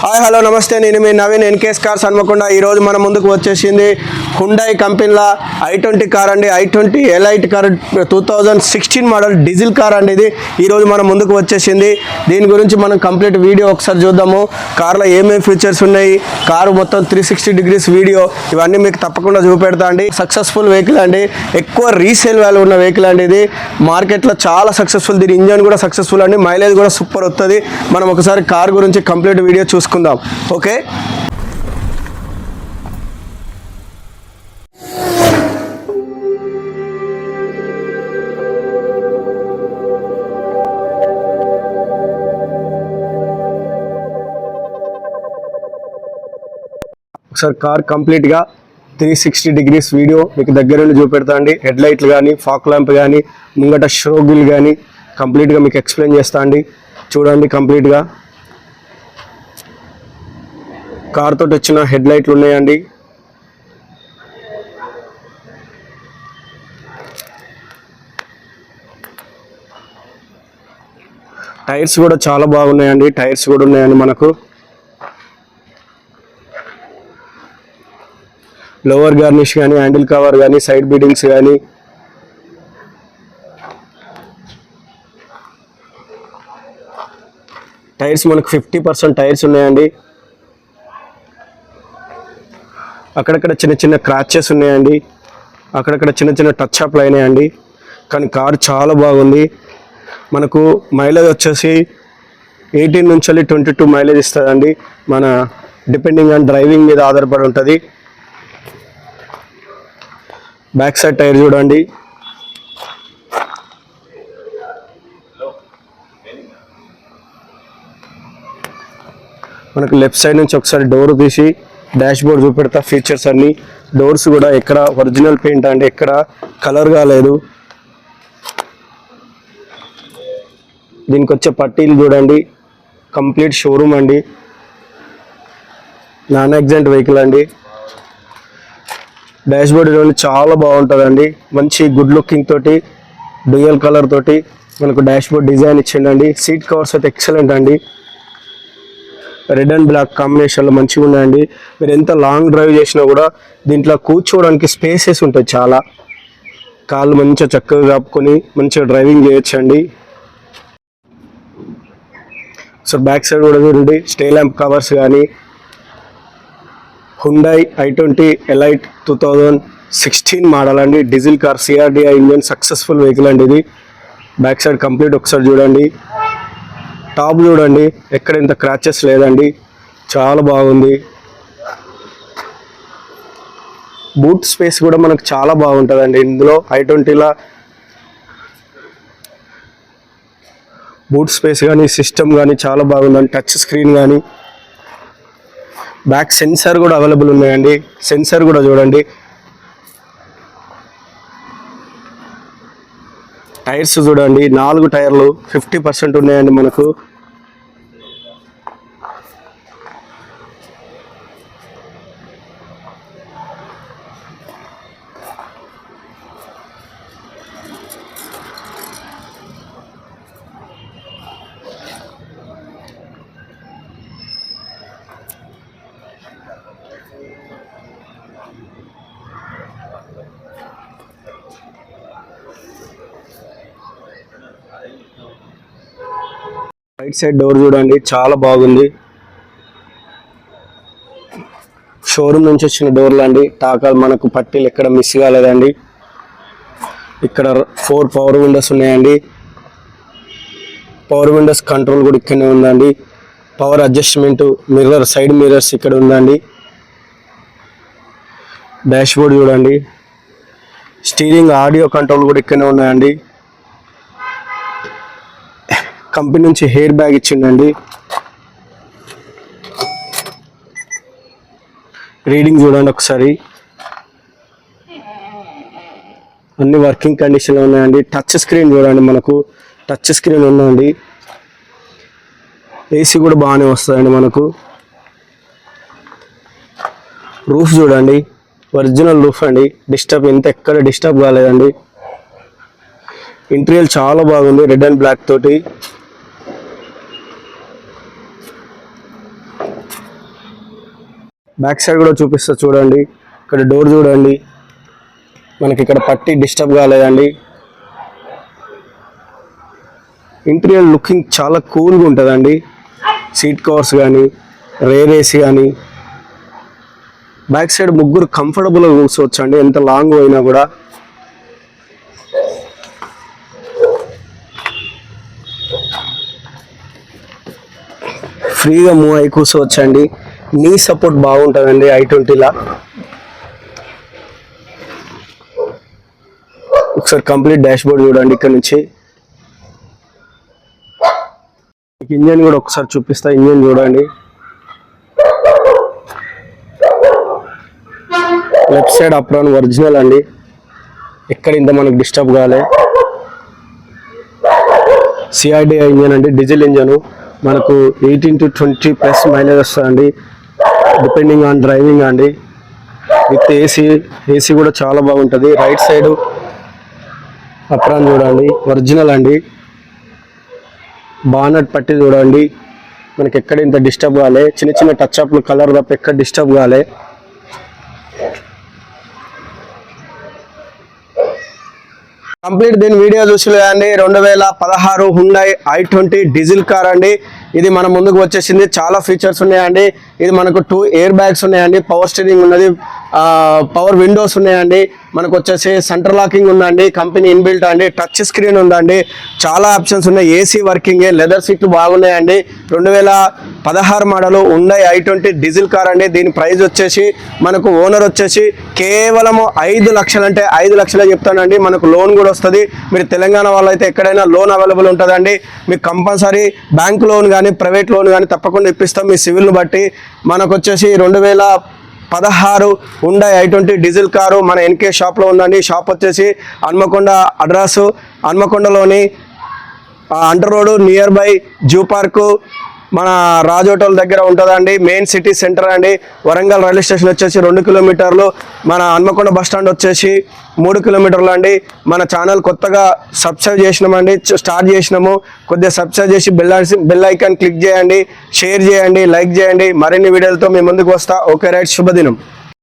Hi hello నమస్తే. నేను మీ నవీన్ ఎన్కేఎస్ కార్స్ హన్మకొండ ఈరోజు మన ముందుకు వచ్చేసింది హుండై కంపెనీలో ఐ ట్వంటీ కార్ అండి. I twenty elite car two thousand sixteen model diesel car అండి ఇది. ఈరోజు మనం ముందుకు వచ్చేసింది. దీని గురించి మనం కంప్లీట్ వీడియో ఒకసారి చూద్దాము. కార్లో ఏమేమి ఫీచర్స్ ఉన్నాయి? కారు మొత్తం త్రీ సిక్స్టీ డిగ్రీస్ వీడియో ఇవన్నీ మీకు తప్పకుండా చూపెడతా అండి. సక్సెస్ఫుల్ వెహికల్ అండి. ఎక్కువ రీసేల్ వాల్యూ ఉన్న వెహికల్ అండి ఇది. మార్కెట్లో చాలా సక్సెస్ఫుల్ దీని ఇంజన్ కూడా సక్సెస్ఫుల్ అండి. మైలేజ్ కూడా సూపర్ వస్తుంది. మనం ఒకసారి కార్ గురించి కంప్లీట్ వీడియో చూసుకుందాం. ఓకే ఒకసారి కార్ కంప్లీట్గా త్రీ సిక్స్టీ డిగ్రీస్ వీడియో మీకు దగ్గర నుండి చూపెడతా అండి హెడ్ లైట్లు కానీ ఫాక్ ల్యాంప్ కానీ ముంగట షోగిల్ కానీ కంప్లీట్గా మీకు ఎక్స్ప్లెయిన్ చేస్తా అండి చూడండి కంప్లీట్గా. కార్ తోటి వచ్చిన హెడ్ లైట్లు ఉన్నాయండి. టైర్స్ కూడా చాలా బాగున్నాయండి. టైర్స్ కూడా ఉన్నాయండి మనకు. లోవర్ గార్నిష్ కానీ హ్యాండిల్ కవర్ కానీ సైడ్ బీడింగ్స్ కానీ టైర్స్ మనకు ఫిఫ్టీ పర్సెంట్ టైర్స్ ఉన్నాయండి. అక్కడక్కడ చిన్న చిన్న క్రాచెస్ ఉన్నాయండి. అక్కడక్కడ చిన్న చిన్న టచ్ అప్లు అయినాయండి. కానీ కారు చాలా బాగుంది. మనకు మైలేజ్ వచ్చేసి ఎయిటీన్ నుంచి ట్వంటీ టూ మైలేజ్ ఇస్తుందండి. మన డిపెండింగ్ ఆన్ డ్రైవింగ్ మీద ఆధారపడి ఉంటుంది. బ్యాక్ సైడ్ టైర్ చూడండి. మనకు లెఫ్ట్ సైడ్ నుంచి ఒకసారి డోర్ తీసి డాష్ బోర్డ్ చూపెడతా ఫీచర్స్ అన్నీ. డోర్స్ కూడా ఎక్కడ ఒరిజినల్ పెయింట్ అంటే ఎక్కడ కలర్ కాలేదు. దీనికి వచ్చే పట్టీలు చూడండి. కంప్లీట్ షోరూమ్ అండి. నాన్ ఎగ్జాంట్ వెహికల్ అండి. డాష్ బోర్డ్ చూడండి చాలా బాగుంటుందండి. మంచి గుడ్ లుకింగ్ తోటి డ్యూయల్ కలర్ తోటి మనకు డాష్ బోర్డ్ డిజైన్ ఇచ్చిండండి. సీట్ కవర్స్ అయితే ఎక్సలెంట్ అండి. రెడ్ అండ్ బ్లాక్ కాంబినేషన్లో మంచిగా ఉన్నాయండి. మీరు ఎంత లాంగ్ డ్రైవ్ చేసినా కూడా దీంట్లో కూర్చోవడానికి స్పేసెస్ ఉంటాయి చాలా. కాళ్ళు మంచిగా చక్కగా కాపుకొని మంచిగా డ్రైవింగ్ చేయొచ్చండి. సో బ్యాక్ సైడ్ కూడా చూడండి. స్టే ల్యాంప్ కవర్స్ కానీ Hyundai I twenty elite two thousand sixteen model అండి. Diesel car CRDI engine successful vehicle అండి ఇది. బ్యాక్ సైడ్ కంప్లీట్ ఒకసారి చూడండి. టాప్ చూడండి. ఎక్కడ ఇంత క్రాచెస్ లేదండి. చాలా బాగుంది. బూట్ స్పేస్ కూడా మనకు చాలా బాగుంటుందండి. ఇందులో ఐ ట్వంటీలో బూట్ స్పేస్ కానీ సిస్టమ్ కానీ చాలా బాగుందండి. టచ్ స్క్రీన్ కానీ బ్యాక్ సెన్సార్ కూడా అవైలబుల్ ఉన్నాయండి. సెన్సార్ కూడా చూడండి. టైర్స్ చూడండి. నాలుగు టైర్లు ఫిఫ్టీ పర్సెంట్ ఉన్నాయండి మనకు. రైట్ సైడ్ డోర్ చూడండి చాలా బాగుంది. షోరూమ్ నుంచి వచ్చిన డోర్లు అండి. టాకాలు మనకు పట్టీలు ఎక్కడ మిస్ కాలేదండి. ఇక్కడ ఫోర్ పవర్ విండోస్ ఉన్నాయండి. పవర్ విండోస్ కంట్రోల్ కూడా ఇక్కడనే ఉందండి. Power adjustment mirror side mirrors ఇక్కడ ఉందండి. డాష్ బోర్డ్ చూడండి. స్టీరింగ్ ఆడియో కంట్రోల్ కూడా ఇక్కడనే ఉన్నాయండి. కంపెనీ నుంచి హెయిర్ బ్యాగ్ ఇచ్చిండండి. రీడింగ్ చూడండి ఒకసారి. అన్ని వర్కింగ్ కండిషన్లో ఉన్నాయండి. టచ్ స్క్రీన్ చూడండి మనకు. టచ్ స్క్రీన్ ఉందండి. ఏసీ కూడా బాగానే వస్తుందండి మనకు. రూఫ్ చూడండి. ఒరిజినల్ రూఫ్ అండి. డిస్టర్బ్ ఎంత ఎక్కడ డిస్టర్బ్ కాలేదండి. ఇంటీరియల్ చాలా బాగుంది రెడ్ అండ్ బ్లాక్ తోటి. బ్యాక్ సైడ్ కూడా చూపిస్తా చూడండి. ఇక్కడ డోర్ చూడండి. మనకి ఇక్కడ పట్టి డిస్టర్బ్ కాలేదండి. ఇంటీరియర్ లుకింగ్ చాలా కూల్గా ఉంటుందండి. సీట్ కవర్స్ కానీ రేర్ ఏసీ కానీ బ్యాక్ సైడ్ ముగ్గురు కంఫర్టబుల్గా కూర్చోవచ్చు అండి ఎంత లాంగ్ అయినా కూడా. ఫ్రీగా మూవ్ అయి కూర్చోవచ్చు అండి నీ సపోర్ట్ బాగుంటుందండి ఐ ట్వంటీలా ఒకసారి కంప్లీట్ డాష్బోర్డ్ చూడండి ఇక్కడ నుంచి. ఇంజన్ కూడా ఒకసారి చూపిస్తా ఇంజన్ చూడండి. లెఫ్ట్ సైడ్ అప్రాన్ ఒరిజినల్ అండి. ఎక్కడ ఇంత మనకు డిస్టర్బ్ కాలే. సిఆర్డి ఇంజన్ అండి డీజిల్ ఇంజన్. మనకు eighteen to twenty plus mileage వస్తుందండి. డిపెండింగ్ ఆన్ డ్రైవింగ్ అండి. విత్ ఏసీ ఏసీ కూడా చాలా బాగుంటుంది. రైట్ సైడ్ అప్రాన్ చూడండి ఒరిజినల్ అండి. బానట్ పట్టి చూడండి. మనకి ఎక్కడ ఇంత డిస్టర్బ్ కాలే. చిన్న చిన్న టచ్ అప్లు కలర్ తప్ప ఎక్కడ డిస్టర్బ్ కాలే. కంప్లీట్ దీని వీడియో చూసి రెండు వేల పదహారు Hyundai I twenty diesel car అండి. ఇది మన ముందుకు వచ్చేసింది. చాలా ఫీచర్స్ ఉన్నాయండి. ఇది మనకు టూ ఎయిర్ బ్యాగ్స్ ఉన్నాయండి పవర్ స్టీరింగ్ ఉన్నది పవర్ విండోస్ ఉన్నాయండి మనకు వచ్చేసి సెంటర్ లాకింగ్ ఉందండి కంపెనీ ఇన్బిల్ట్ అండి టచ్ స్క్రీన్ ఉందండి చాలా ఆప్షన్స్ ఉన్నాయి ఏసీ వర్కింగ్ లెదర్ సీట్లు బాగున్నాయండి రెండు వేల పదహారు మోడల్ ఉండే ఐ ట్వంటీ డీజిల్ కార్ అండి దీని ప్రైస్ వచ్చేసి మనకు ఓనర్ వచ్చేసి కేవలము ఐదు లక్షలు అంటే ఐదు లక్షలే చెప్తానండి మనకు లోన్ కూడా వస్తుంది మీరు తెలంగాణ వాళ్ళు అయితే ఎక్కడైనా లోన్ అవైలబుల్ ఉంటుందండి మీకు కంపల్సరీ బ్యాంక్ లోన్ కానీ ప్రైవేట్ లోన్ కానీ తప్పకుండా ఇప్పిస్తాం మీ సివిల్ని బట్టి మనకు వచ్చేసి రెండు వేల పదహారు ఉండే ఐ ట్వంటీ డీజిల్ కారు మన ఎన్కే షాప్లో ఉందండి. షాప్ వచ్చేసి Hanamkonda address. హన్మకొండలోని Hunter road near by zoo park. మన రాజ్ హోటల్ దగ్గర ఉంటుందండి మెయిన్ సిటీ సెంటర్ అండి. వరంగల్ రైల్వే స్టేషన్ వచ్చేసి రెండు కిలోమీటర్లు మన హన్మకొండ బస్ స్టాండ్ వచ్చేసి మూడు కిలోమీటర్లు అండి. మన ఛానల్ కొత్తగా సబ్స్క్రైబ్ చేసినామండి స్టార్ట్ చేసినాము. కొద్దిగా సబ్స్క్రైబ్ చేసి బెల్ బెల్ ఐకాన్ క్లిక్ చేయండి షేర్ చేయండి లైక్ చేయండి. మరిన్ని వీడియోలతో మీ ముందుకు వస్తా. ఓకే రైట్ శుభదినం.